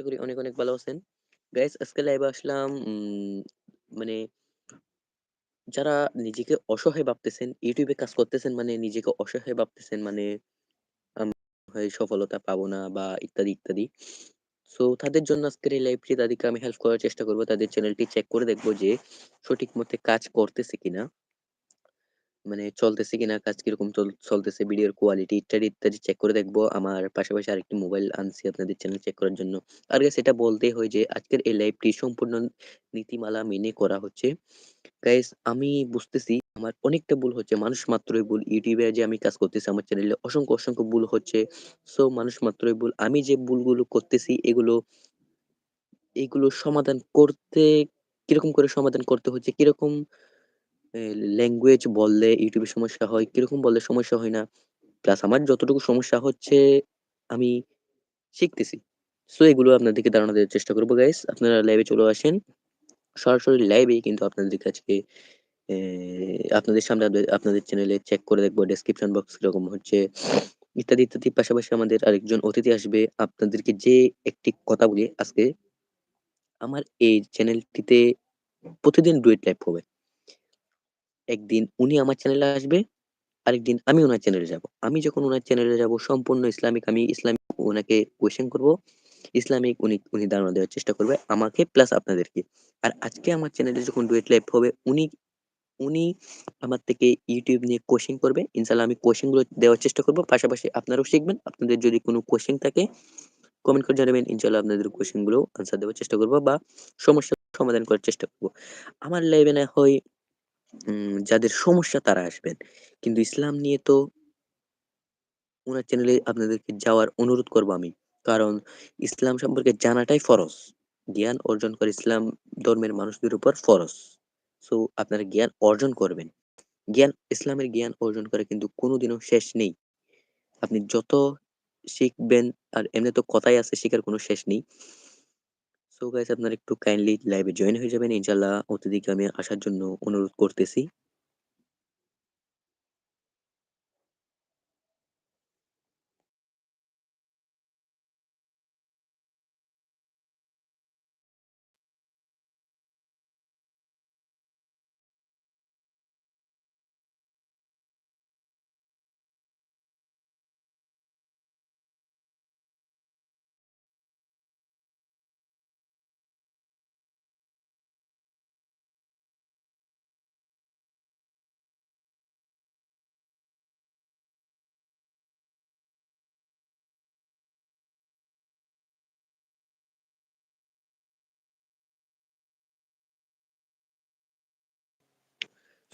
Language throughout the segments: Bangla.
আশা করি অনেক, অনেক ভালো আছেন। গাইস আজকে লাইভে আসলাম মানে যারা নিজেকে অসহায় ভাবতেছেন, ইউটিউবে কাজ করতেছেন মানে নিজেকে অসহায় ভাবতেছেন মানে আম সফলতা পাবো না বা ইত্যাদি, ইত্যাদি। সো তাদের জন্য আজকের এই লাইভটি তাদেরকে আমি হেল্প করার চেষ্টা করব। তাদের চ্যানেলটি চেক করে দেখব যে সঠিক মতে কাজ করতেছে কিনা। মানে চলতেছে কিনা, কাজ কীরকম চল চলতেছে, ভিডিওর কোয়ালিটি ইত্যাদি, ইত্যাদি চেক করে দেখব। আমার পাশাপাশি আরেকটি মোবাইল আনছি আপনাদের চ্যানেল চেক করার জন্য। আর গাইস এটা বলতেই হয় যে আজকের এই লাইভটি সম্পূর্ণ নীতিমালা মেনে করা হচ্ছে। গাইস আমি বুঝতেছি আমার অনেকটা ভুল হচ্ছে। মানুষ মাত্রই ভুল। ইউটিউবে যে আমি কাজ করতেছি আমার চ্যানেলে অসংখ্য, অসংখ্য ভুল হচ্ছে। সো মানুষ মাত্রই ভুল। আমি যে ভুলগুলো করতেছি এগুলো এগুলো সমাধান করতে কীরকম করে সমাধান করতে হচ্ছে, কীরকম ল্যাঙ্গুয়েজ বললে ইউটিউবে সমস্যা হয়, কীরকম বললে সমস্যা হয় না। প্লাস আমার যতটুকু সমস্যা হচ্ছে আমি শিখতেছি। সো এগুলো আপনাদেরকে ধারণা দেওয়ার চেষ্টা করব গাইস। আপনারা লাইভে চলে আসেন। সরাসরি লাইভেই কিন্তু আপনাদের এ আপনাদের সামনে আপনাদের চ্যানেলে চেক করে দেখব ডেসক্রিপশন বক্স কীরকম হচ্ছে ইত্যাদি, ইত্যাদি। পাশাপাশি আমাদের আরেকজন অতিথি আসবে। আপনাদেরকে যে একটি কথা বলি আজকে আমার এই চ্যানেলটিতে প্রতিদিন ডুয়েট লাইভ হবে। একদিন উনি আমার চ্যানেলে আসবে, আরেকদিন আমি ওনার চ্যানেলে যাব। আমি যখন ওনার চ্যানেলে যাব সম্পূর্ণ ইসলামিক আমি ইসলামিক ওনাকে কোয়েশ্চেন করব। ইসলামিক উনি উনি ধারণা দেওয়ার চেষ্টা করবে আমাকে প্লাস আপনাদেরকে। আর আজকে আমার চ্যানেলে যখন ডুয়েট লাইভ হবে উনি উনি আমার থেকে ইউটিউব নিয়ে কোয়েশ্চেন করবে। ইনশাল্লাহ আমি কোয়েশ্চেনগুলো দেওয়ার চেষ্টা করব। পাশাপাশি আপনারাও শিখবেন। আপনাদের যদি কোনো কোয়েশ্চেন থাকে কমেন্ট করে জানাবেন। ইনশাল্লাহ আপনাদের কোয়েশ্চেনগুলো আনসার দেওয়ার চেষ্টা করব বা সমস্যার সমাধান করার চেষ্টা করব আমার লাইভে না হয় উম যাদের সমস্যা তারা আসবেন। কিন্তু ইসলাম নিয়ে তো উনার চ্যানেলে আপনাদেরকে যাওয়ার অনুরোধ করব আমি। কারণ ইসলাম সম্পর্কে জানাটাই ফরজ। জ্ঞান অর্জন করা ইসলাম ধর্মের মানুষদের উপর ফরজ। সো আপনারা জ্ঞান অর্জন করবেন। জ্ঞান, ইসলামের জ্ঞান অর্জন করা কিন্তু কোনোদিনও শেষ নেই। আপনি যত শিখবেন আর এমনি তো কথাই আছে, শিখার কোনো শেষ নেই। সো গাইস আপনারা একটু কাইন্ডলি লাইভে জয়েন হয়ে যাবেন। ইনশাআল্লাহ অতিথিকে আমি আসার জন্য অনুরোধ করতেছি।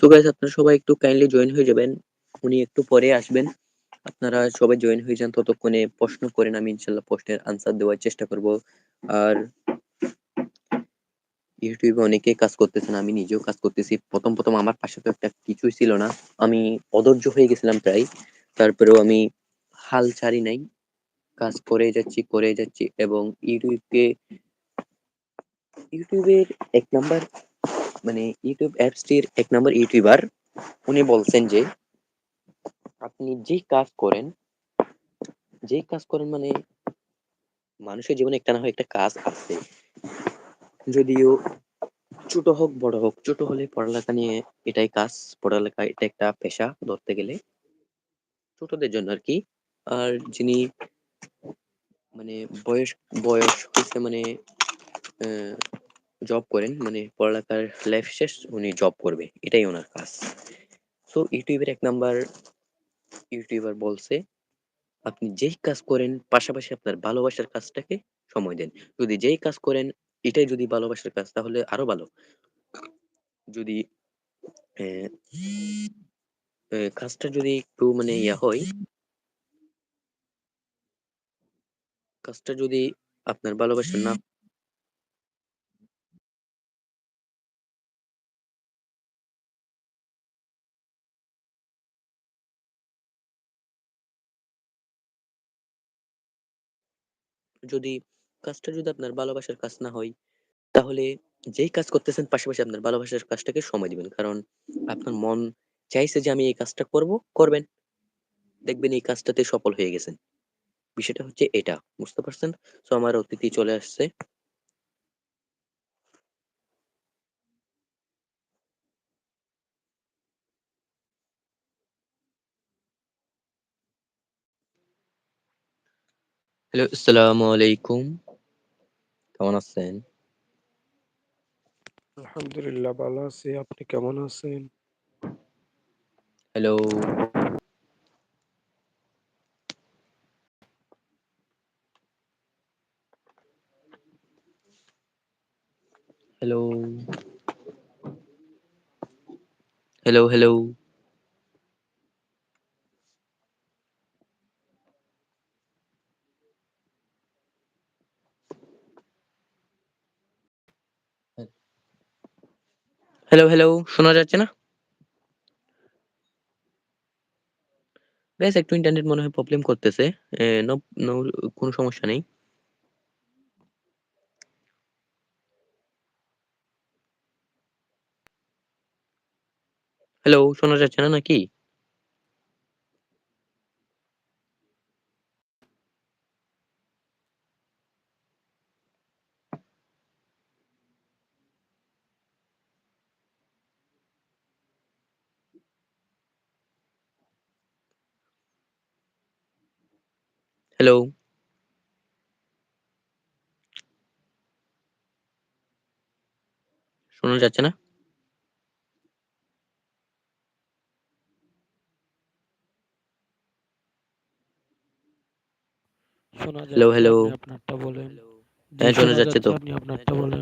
সো গাইস আপনারা সবাই একটু কাইন্ডলি জয়েন হয়ে যাবেন। উনি একটু পরে আসবেন। আপনারা সবাই জয়েন হয়ে যান ততক্ষণে প্রশ্ন করেন আমি ইনশাআল্লাহ প্রশ্নের আনসার দেওয়ার চেষ্টা করব। আর ইউটিউবে অনেকে কাজ করতেছেন। আমি নিজেও কাজ করতেছি। ১ম, ১ম আমার পাশে তো একটা কিছুই ছিল না। আমি অধৈর্য হয়ে গেছিলাম প্রায়। তারপরেও আমি হাল ছাড়ি নাই। কাজ করে যাচ্ছি, করে যাচ্ছি এবং ইউটিউবকে ইউটিউবের এক নাম্বার মানে ইউটিউব অ্যাপসটির এক নম্বর ইউটিউবার উনি বলছেন যে আপনি যেই কাজ করেন যেই কাজ করেন মানে মানুষের জীবনে একটা না হয় একটা কাজ আছে। যদিও ছোট হোক, বড় হোক। ছোট হলে পড়ালেখা নিয়ে এটাই কাজ। পড়ালেখা এটা একটা পেশা ধরতে গেলে। ছোটদের জন্য আর কি আর যিনি মানে বয়স বয়স হইছে মানে অ্যা জব করেন মানে পড়ালেখার লাইফ শেষ উনি জব করবে। এটাই ওনার কাজ। সো ইউটিউবের এক নাম্বার ইউটিউবার বলছে, আপনি যেই কাজ করেন পাশাপাশি আপনার ভালোবাসার কাজটাকে সময় দেন। যদি যেই কাজ করেন এটাই যদি ভালোবাসার কাজ তাহলে আরও ভালো। যদি কাজটা যদি একটু মানে ইয়া হয় কাজটা যদি আপনার ভালোবাসার না যদি কাজটা যদি আপনার ভালোবাসার কাজ না হয়, তাহলে যেই কাজ করতেছেন পাশাপাশি আপনার ভালোবাসার কাজটাকে সময় দিবেন। কারণ আপনার মন চাইছে যে আমি এই কাজটা করব, করবেন। দেখবেন এই কাজটাতে সফল হয়ে গেছেন। বিষয়টা হচ্ছে এটা বুঝতে পারছেন তো আমার অতিথি চলে আসছে হ্যালো আসসালামু আলাইকুম কেমন আছেন আলহামদুলিল্লাহ ভালো আছি আপনি কেমন আছেন hello hello hello hello hello hello শোনা যাচ্ছে না? বেশ একটু ইন্টারনেট মনে হয় প্রবলেম করতেছে। কোনো সমস্যা নেই। হ্যালো শোনা যাচ্ছে না নাকি? হ্যালো। শোনা যাচ্ছে না? শোনা হ্যালো যাচ্ছে হ্যালো। আপনি আপনারটা বলেন। হ্যাঁ শোনা শোনা যাচ্ছে তো। আপনি আপনারটা বলেন।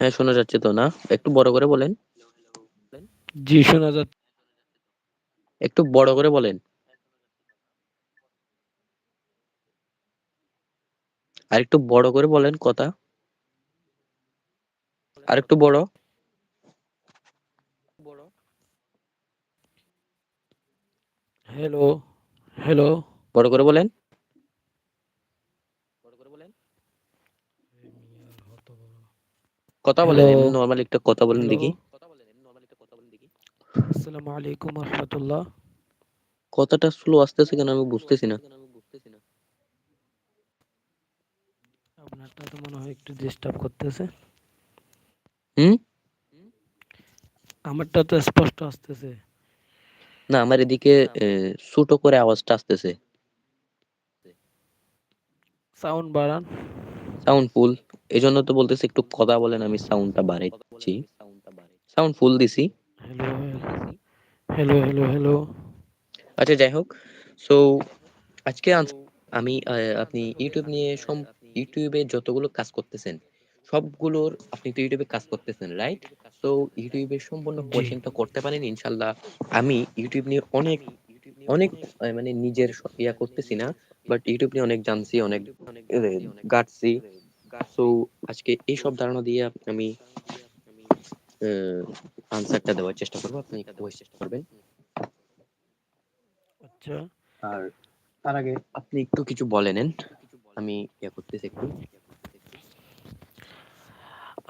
হ্যাঁ শোনা যাচ্ছে তো না? একটু বড় করে বলেন। জি শোনা যাচ্ছে। একটু বড় করে বলেন। আর একটু বড় করে বলেন কথা। আর একটু বড়। হ্যালো হ্যালো বড় করে বলেন। কথা বলেন. নর্মাল একটা কথা বলেন দেখি। আসসালামু আলাইকুম রহমতুল্লাহ। কথাটা স্লো আসতেছে কেন আমি বুঝতেছি না। আপনারটা তো মনে হয় একটু ডিস্টার্ব করতেছে। হুম? আমারটা তো স্পষ্ট আসতেছে। না আমার এদিকে ছোট করে আওয়াজটা আসতেছে। সাউন্ড বাড়ান। সাউন্ড ফুল এই জন্য তো বলতেছি একটু কথা বলেন আমি সাউন্ডটা বাড়াইছি সাউন্ড ফুল দিছি। হ্যালো হ্যালো হ্যালো হ্যালো আচ্ছা যাই হোক। সো আজকে আমি আপনি ইউটিউব নিয়ে ইউটিউবে যতগুলো কাজ করতেছেন সবগুলোর আপনি তো ইউটিউবে কাজ করতেছেন রাইট তো ইউটিউবে সম্পূর্ণ। কোয়েশ্চেনটা করতে পারেন ইনশাল্লাহ আমি ইউটিউব নিয়ে অনেক অনেক মানে নিজের ইয়া করতেছি না বাট ইউটিউব নিয়ে অনেক জানছি অনেক গাটছি। সো আজকে এই সব ধারণা দিয়ে আমি আনসারটা দেওয়ার চেষ্টা করব। আপনি চেষ্টা করবেন। আচ্ছা। আর তার আগে আপনি একটু কিছু বলে নেন। আমি ইয়া করতেছি একটু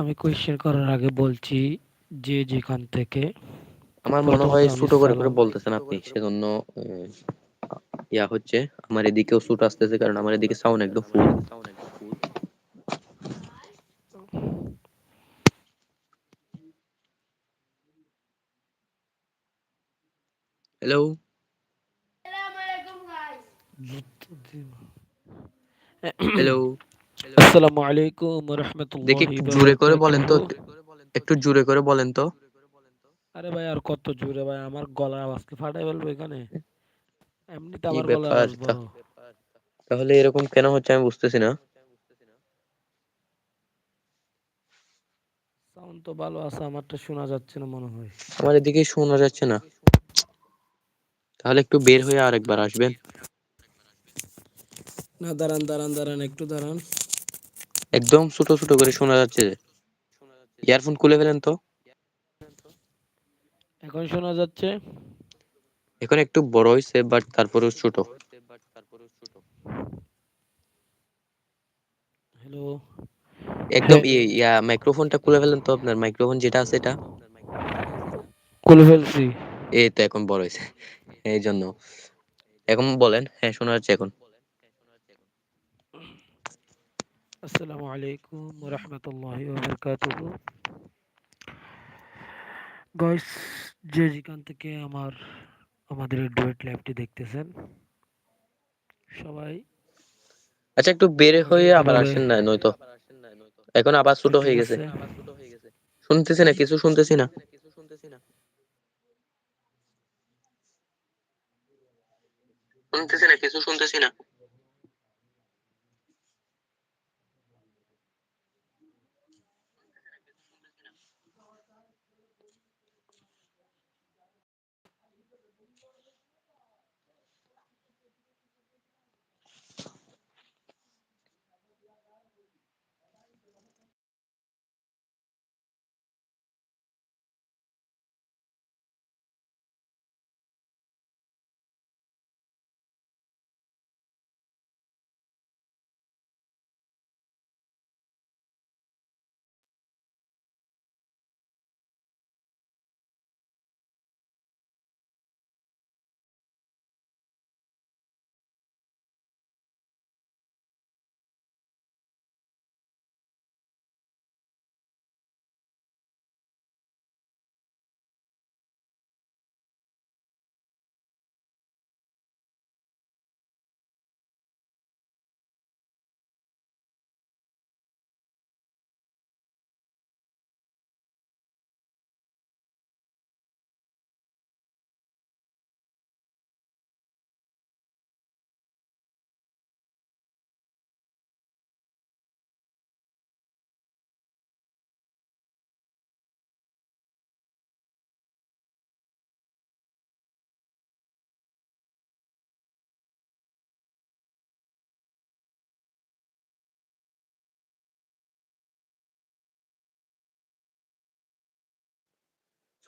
আমি কোয়েশ্চেন করার আগে বলছি যে যেখান থেকে আমার মনে হয় ছোট করে করে বলতেছেন আপনি সেজন্য ইয়া হচ্ছে আমার এদিকেও ছোট আসতেছে কারণ আমার এদিকে সাউন্ড একদম ফুল হ্যালো হ্যালো আসসালামু আলাইকুম রহমতুল্লাহ দেখি জোরে করে বলেন তো। একটু জোরে করে বলেন তো। আরে ভাই আর কত জোরে ভাই আমার গলার আওয়াজ কি ফাটাই ফেলব এখানে? এমনিতে কি আমার ব্যাপার? তাহলে এরকম কেন হচ্ছে আমি বুঝতেছি না। সাউন্ড তো ভালো আছে আমারটা শোনা যাচ্ছে না মনে হয়। আমার এদিকে শোনা যাচ্ছে না। তাহলে একটু বের হয়ে আরেকবার আসবেন। না দাঁড়ান দাঁড়ান দাঁড়ান একটু দাঁড়ান। একদম ছোট ছোট করে শোনা যাচ্ছে ইয়ারফোন খুলে ফেলেন তো। এখন শোনা যাচ্ছে। এখন একটু বড় হয়েছে বাট তারপরেও ছোট। হ্যালো একদম। ইয়ে- ইয়া মাইক্রোফোনটা খুলে ফেলেন তো আপনার। মাইক্রোফোন যেটা আছে এটা। খুলে ফেলছি। এই তো এখন বড় হয়েছে এই জন্য। এখন বলেন হ্যাঁ শোনা যাচ্ছে এখন। আসসালামু আলাইকুম রহমতুল্লাহি ওয়াবারাকাতুহু গাইস যে যেখান থেকে আমার আমাদের ডুয়েট লাইভটি দেখতেছেন সবাই আচ্ছা একটু বের হয়ে আবার আসেন না নয়তো। এখন আবার ছোট হয়ে গেছে। শুনতেছি না কিছু শুনতেছি না। শুনতেছি না কিছু শুনতেছি না।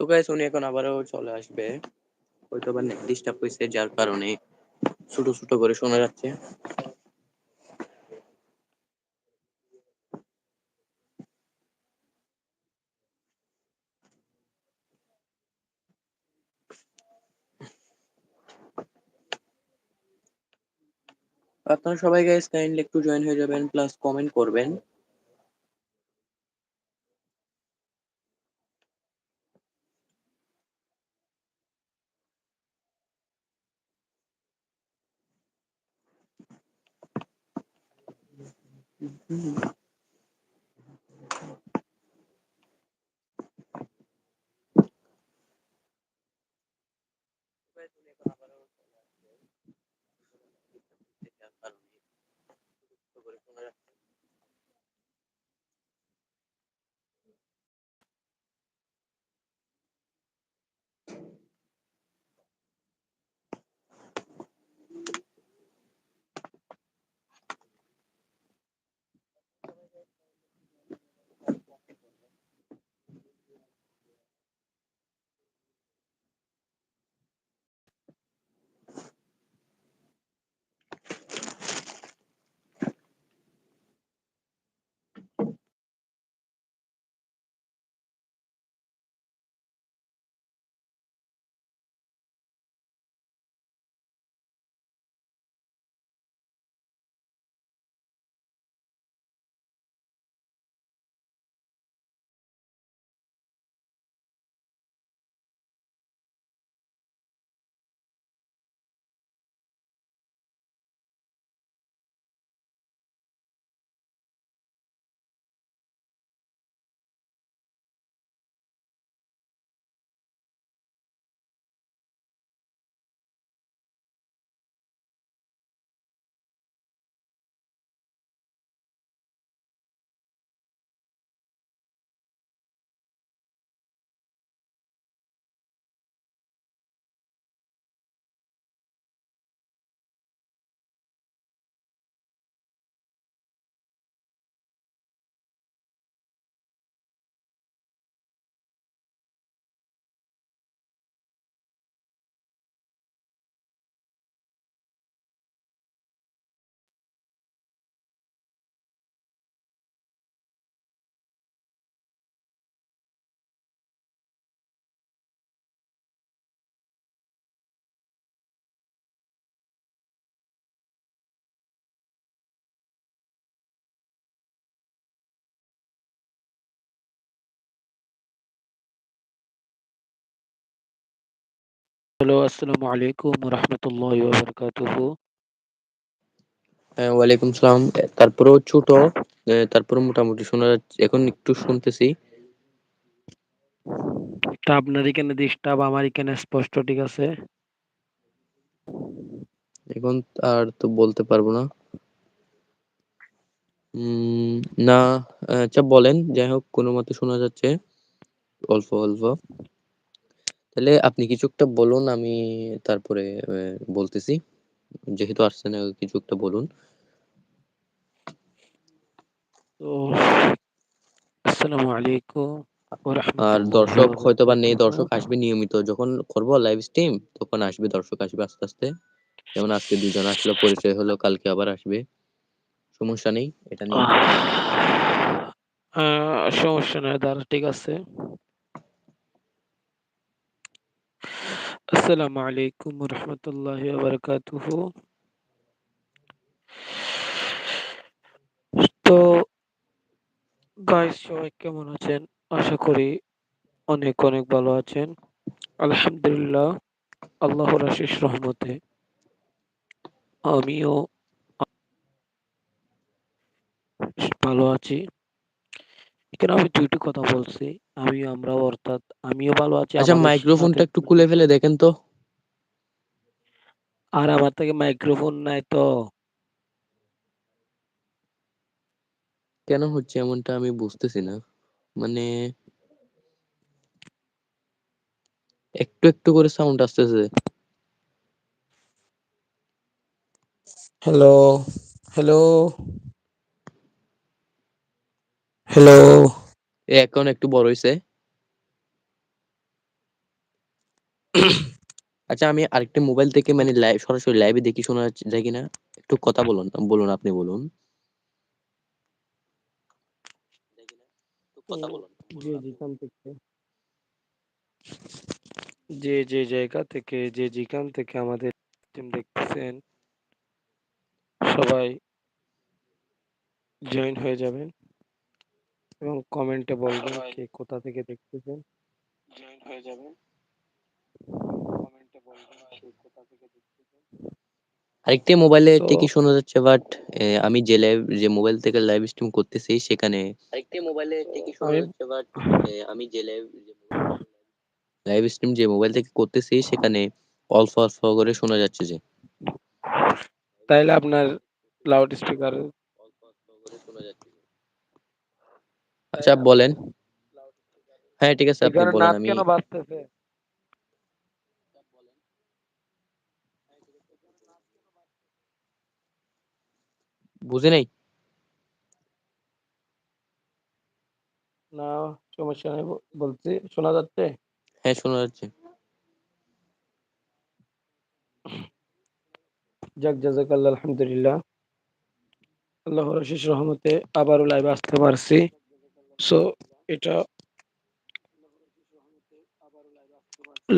তো গাইস উনি এখন আবারও চলে আসবে। হয়তো আবার নেট ডিস্টার্ব হয়েছে, যার কারণে ছোট ছোট করে শোনা যাচ্ছে। আপনারা সবাই গাইস কাইন্ডলি একটু জয়েন হয়ে যাবেন প্লাস কমেন্ট করবেন। হ্যালো, আসসালামু আলাইকুম রাহমাতুল্লাহি ওয়া বারাকাতুহু। হ্যাঁ, ওয়ালাইকুম সালাম। তারপরেও ছোট, এ মোটামুটি শোনা যাচ্ছে। এখন একটু শুনতেছি। তা আপনার এখানে ডিস্টার্ব, আমার এখানে স্পষ্ট ঠিক আছে? এখন আর তো বলতে পারব না। না, আচ্ছা বলেন। যাই হোক কোনমতে শোনা যাচ্ছে। অল্প, অল্প। তাহলে আপনি কিছু একটা বলুন, আমি তারপরে বলতেছি। যেহেতু আসছেন আ কিছু একটা বলুন। তো আসসালামু আলাইকুম আর দর্শক হয়তো বা নেই, দর্শক আসবে নিয়মিত। যখন করব লাইভ স্ট্রিম তখন আসবে দর্শক আসবে আস্তে, আস্তে। যেমন আজকে দুজন আসলো, পরিচয় হলো, কালকে আবার আসবে। সমস্যা নেই। এটা নিয়ে না। সমস্যা নাই দাঁড়া ঠিক আছে। আসসালামু আলাইকুম রাহমাতুল্লাহি তো গাইস সবাই কেমন আছেন? আশা করি অনেক, অনেক ভালো আছেন। আলহামদুলিল্লাহ আল্লাহর অশেষ রহমতে আমিও ভালো আছি। এখানে আমি দুইটি কথা বলছি। আমি, আমরাও অর্থাৎ আমিও ভালো আছি, আচ্ছা আমাদের সাথে মাইক্রোফোনটা একটু খুলে ফেলে দেখেন তো। আর আমার থেকে মাইক্রোফোন নাই তো। কেন হচ্ছে এমনটা আমি বুঝতেছি না। মানে একটু, একটু করে সাউন্ড আসতেছে। Hello, hello. হ্যালো। এ এখন একটু বড় হইছে। আচ্ছা আমি আরেকটা মোবাইল থেকে মানে লাইভ সরাসরি লাইভে দেখি শোনা যাচ্ছে যায় কিনা? একটু কথা বলুন, বলুন আপনি বলুন। কথা বলুন, যে যে, জায়গা থেকে, যে যেখান থেকে আমাদের দেখতেছেন সবাই জয়েন হয়ে যাবেন। এবং কমেন্টে বলবেন সবাই কে কোথা থেকে দেখতেছেন। জয়েন হয়ে যাবেন। কমেন্টে বলবেন কে কোথা থেকে দেখতেছেন। আরেকটি মোবাইলে ঠিকই শোনা যাচ্ছে বাট আমি যে লাইভ যে মোবাইল থেকে লাইভ স্ট্রিম করতেছি সেখানে আরেকটি মোবাইলে ঠিকই শোনা যাচ্ছে বাট আমি যে লাইভ মোবাইল থেকে লাইভ স্ট্রিম যে মোবাইল থেকে করতেছি সেখানে অল্প, অল্প করে শোনা যাচ্ছে যে। তাইলে আপনার লাউড স্পিকার অল্প, অল্প করে শোনা যাচ্ছে যে। আচ্ছা বলেন। হ্যাঁ, ঠিক আছে আপনি বলেন আমি কেন বাজতেছে? বুঝি নাই। না সমস্যা নাই বলছি শোনা যাচ্ছে? হ্যাঁ, শোনা যাচ্ছে। যাক জাযাকাল্লাহ আলহামদুলিল্লাহ। আল্লাহর অশেষ রহমতে আবারও লাইভে আসতে পারছি। সো এটা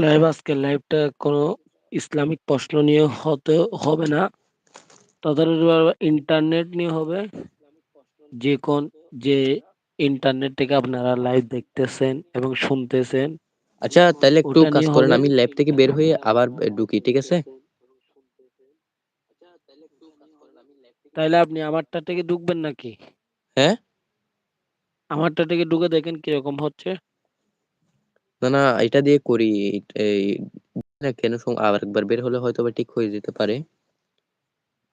লাইভ আজকের লাইভটা কোনো ইসলামিক প্রশ্ন নিয়ে হতে হবে না। তাদের ইন্টারনেট নিয়ে হবে। যে কোন যে ইন্টারনেট থেকে আপনারা লাইভ দেখতেছেন এবং শুনতেছেন আচ্ছা তাহলে একটু কাজ করেন আমি লাইভ থেকে বের হয়ে আবার ঢুকি, ঠিক আছে? তাইলে আপনি আমারটা থেকে ঢুকবেন নাকি? হ্যাঁ? আমারটা থেকে ঢুকে দেখেন কীরকম হচ্ছে? না, না এটা দিয়ে করি। এই না কেন সম আরেকবার বের হলে হয়তোবা ঠিক হয়ে যেতে পারে।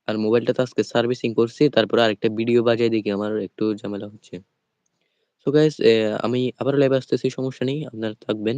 আর মোবাইলটা তো আজকে সার্ভিসিং করছি। তারপরে আরেকটা ভিডিও বাজায় দেখি আমার একটু ঝামেলা হচ্ছে। সো গাইস আমি আবারও লাইভে আসতেছি সমস্যা নেই। আপনারা থাকবেন।